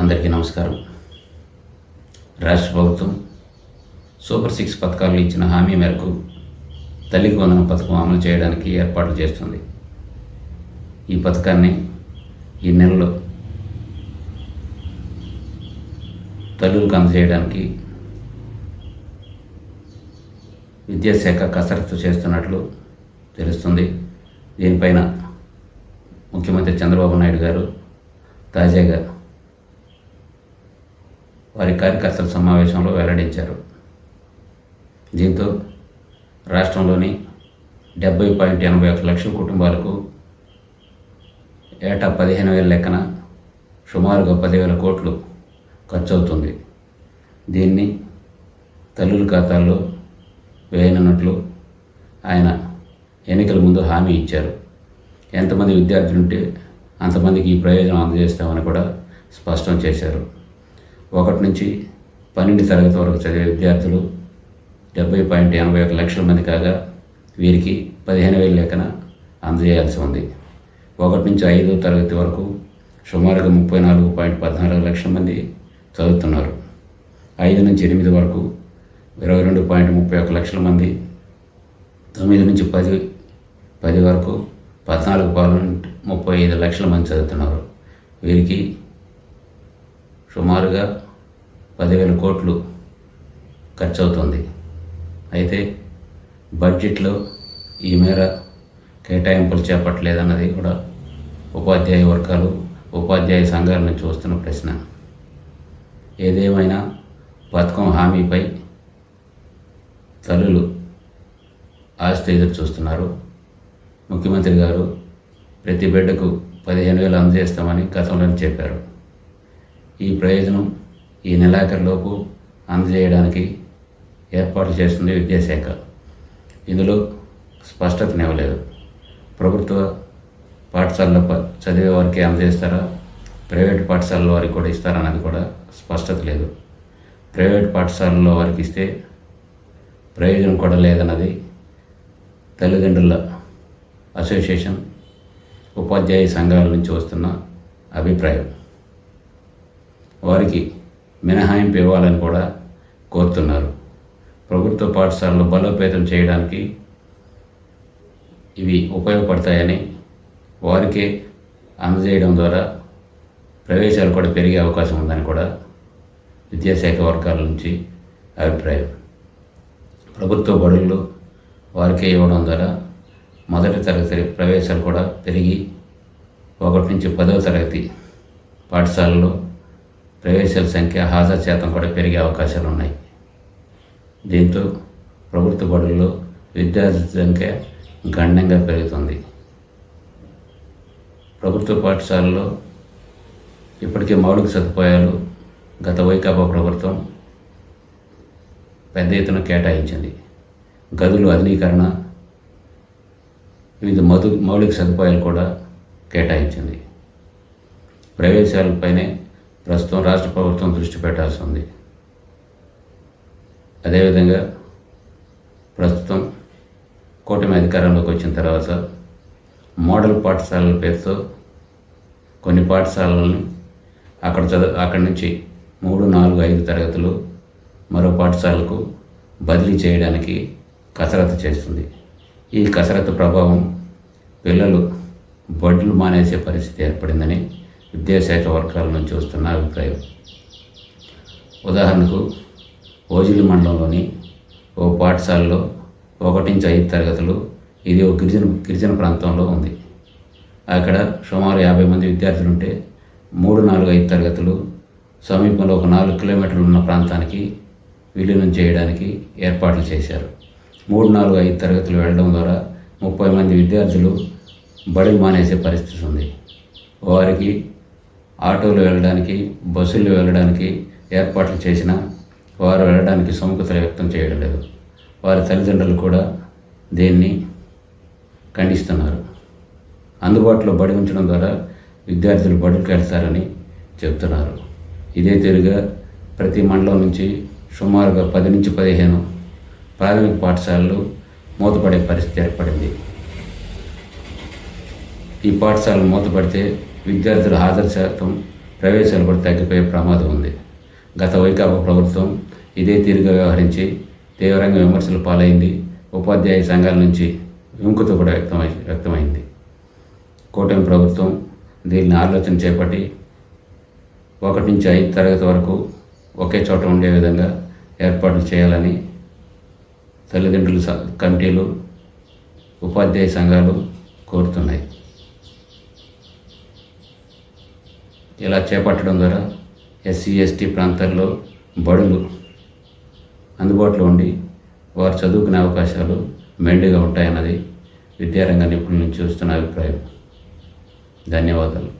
అందరికీ నమస్కారం. రాష్ట్ర ప్రభుత్వం సూపర్ సిక్స్ పథకాలు ఇచ్చిన హామీ మేరకు తల్లికి వందన పథకం అమలు చేయడానికి ఏర్పాట్లు చేస్తుంది. ఈ పథకాన్ని ఈ నెలలో తల్లులకు అందజేయడానికి విద్యాశాఖ కసరత్తు చేస్తున్నట్లు తెలుస్తుంది. దీనిపైన ముఖ్యమంత్రి చంద్రబాబు నాయుడు గారు తాజాగా వారి కార్యకర్తల సమావేశంలో వెల్లడించారు. దీంతో రాష్ట్రంలోని డెబ్బై పాయింట్ ఎనభై ఒక లక్షల కుటుంబాలకు ఏటా పదిహేను వేల లెక్కన సుమారుగా పదివేల కోట్లు ఖర్చు అవుతుంది దీన్ని తల్లుల ఖాతాల్లో వేయనున్నట్లు ఆయన ఎన్నికల ముందు హామీ ఇచ్చారు. ఎంతమంది విద్యార్థులు ఉంటే అంతమందికి ఈ ప్రయోజనం అందజేస్తామని కూడా స్పష్టం చేశారు. ఒకటి నుంచి పన్నెండు తరగతి వరకు చదివే విద్యార్థులు డెబ్బై పాయింట్ ఎనభై ఒక లక్షల మంది కాగా వీరికి పదిహేను వేల లెక్కన అందజేయాల్సి ఉంది. ఒకటి నుంచి ఐదో తరగతి వరకు సుమారుగా ముప్పై నాలుగు పాయింట్ పద్నాలుగు లక్షల మంది చదువుతున్నారు. ఐదు నుంచి ఎనిమిది వరకు ఇరవై రెండు పాయింట్ ముప్పై ఒక లక్షల మంది తొమ్మిది నుంచి పది పది వరకు పద్నాలుగు పాయింట్ ముప్పై ఐదు లక్షల మంది చదువుతున్నారు. వీరికి సుమారుగా పదివేల కోట్లు ఖర్చు అవుతుంది అయితే బడ్జెట్లో ఈ మేర కేటాయింపులు చేపట్టలేదన్నది కూడా ఉపాధ్యాయ వర్గాలు ఉపాధ్యాయ సంఘాల నుంచి వస్తున్న ప్రశ్న. ఏదేమైనా పథకం హామీపై తల్లులు ఆస్తి ఎదురు చూస్తున్నారు. ముఖ్యమంత్రి గారు ప్రతి బిడ్డకు పదిహేను వేలు అందజేస్తామని గతంలోనే చెప్పారు. ఈ ప్రయోజనం ఈ నెలాఖరులోపు అందజేయడానికి ఏర్పాట్లు చేస్తుంది విద్యాశాఖ. ఇందులో స్పష్టతనివ్వలేదు ప్రభుత్వ పాఠశాలలో చదివే వారికి అందజేస్తారా? ప్రైవేట్ పాఠశాలల వారికి కూడా ఇస్తారన్నది కూడా స్పష్టత లేదు. ప్రైవేట్ పాఠశాలలో వారికి ఇస్తే ప్రయోజనం కూడా లేదన్నది తల్లిదండ్రుల అసోసియేషన్ ఉపాధ్యాయ సంఘాల నుంచి వస్తున్న అభిప్రాయం. వారికి మినహాయింపు ఇవ్వాలని కూడా కోరుతున్నారు. ప్రభుత్వ పాఠశాలలో బలోపేతం చేయడానికి ఇవి ఉపయోగపడతాయని వారికే అందజేయడం ద్వారా ప్రవేశాలు కూడా పెరిగే అవకాశం ఉందని కూడా విద్యాశాఖ వర్గాల నుంచి అభిప్రాయం. ప్రభుత్వ బడులు వారికే ఇవ్వడం ద్వారా మొదటి తరగతి ప్రవేశాలు కూడా పెరిగి ఒకటి నుంచి పదవ తరగతి పాఠశాలలో ప్రవేశాల సంఖ్య హాజరు శాతం కూడా పెరిగే అవకాశాలు ఉన్నాయి. దీంతో ప్రభుత్వ బడుల్లో విద్యార్థుల సంఖ్య గణనీయంగా పెరుగుతుంది. ప్రభుత్వ పాఠశాలలో ఇప్పటికే మౌలిక సదుపాయాలు గత వైకాపా ప్రభుత్వం పెద్ద ఎత్తున కేటాయించింది. గదులు ఆధునీకరణ వివిధ మధు మౌలిక సదుపాయాలు కూడా కేటాయించింది. ప్రవేశాలపైనే ప్రస్తుతం రాష్ట్ర ప్రభుత్వం దృష్టి పెట్టాల్సి ఉంది అదేవిధంగా ప్రస్తుతం కూటమి అధికారంలోకి వచ్చిన తర్వాత మోడల్ పాఠశాలల పేరుతో కొన్ని పాఠశాలలను అక్కడ చదువు అక్కడి నుంచి మూడు నాలుగు ఐదు తరగతులు మరో పాఠశాలకు బదిలీ చేయడానికి కసరత్తు చేస్తుంది. ఈ కసరత్తు ప్రభావం పిల్లలు బడులు మానేసే పరిస్థితి ఏర్పడిందని విద్యాశాఖ వర్గాల నుంచి వస్తున్న అభిప్రాయం. ఉదాహరణకు ఓజిలి మండలంలోని ఓ పాఠశాలలో ఒకటి నుంచి ఐదు తరగతులు ఇది ఒక గిరిజన గిరిజన ప్రాంతంలో ఉంది. అక్కడ సుమారు యాభై మంది విద్యార్థులు ఉంటే మూడు నాలుగు ఐదు తరగతులు సమీపంలో ఒక నాలుగు కిలోమీటర్లు ఉన్న ప్రాంతానికి విలీనం చేయడానికి ఏర్పాట్లు చేశారు. మూడు నాలుగు ఐదు తరగతులు వెళ్ళడం ద్వారా ముప్పై మంది విద్యార్థులు బడులు మానేసే పరిస్థితి ఉంది. వారికి ఆటోలు వెళ్ళడానికి బస్సులు వెళ్ళడానికి ఏర్పాట్లు చేసినా వారు వెళ్ళడానికి సుముఖత వ్యక్తం చేయడం లేదు. వారి తల్లిదండ్రులు కూడా దీన్ని ఖండిస్తున్నారు. అందుబాటులో బడి ఉంచడం ద్వారా విద్యార్థులు బడులకు వెళ్తారని చెప్తున్నారు ఇదే తీరుగా ప్రతి మండలం నుంచి సుమారుగా పది నుంచి పదిహేను ప్రాథమిక పాఠశాలలు మూతపడే పరిస్థితి ఏర్పడింది. ఈ పాఠశాలలు మూతపడితే విద్యార్థుల హాజరు శాతం ప్రవేశాలు కూడా తగ్గిపోయే ప్రమాదం ఉంది. గత వైకాపా ప్రభుత్వం ఇదే తీరుగా వ్యవహరించి తీవ్రంగా విమర్శలు పాలైంది. ఉపాధ్యాయ సంఘాల నుంచి విముఖత కూడా వ్యక్తమై వ్యక్తమైంది. కూటమి ప్రభుత్వం దీన్ని ఆలోచన చేపట్టి ఒకటి నుంచి ఐదు తరగతి వరకు ఒకే చోట ఉండే విధంగా ఏర్పాట్లు చేయాలని తల్లిదండ్రుల స- కమిటీలు ఉపాధ్యాయ సంఘాలు కోరుతున్నాయి. ఇలా చేపట్టడం ద్వారా ఎస్సీ ఎస్టీ ప్రాంతాల్లో బడులు అందుబాటులో ఉండి వారు చదువుకునే అవకాశాలు మెండుగా ఉంటాయన్నది విద్యారంగ నిపుణుల నుంచి వస్తున్న అభిప్రాయం. ధన్యవాదాలు.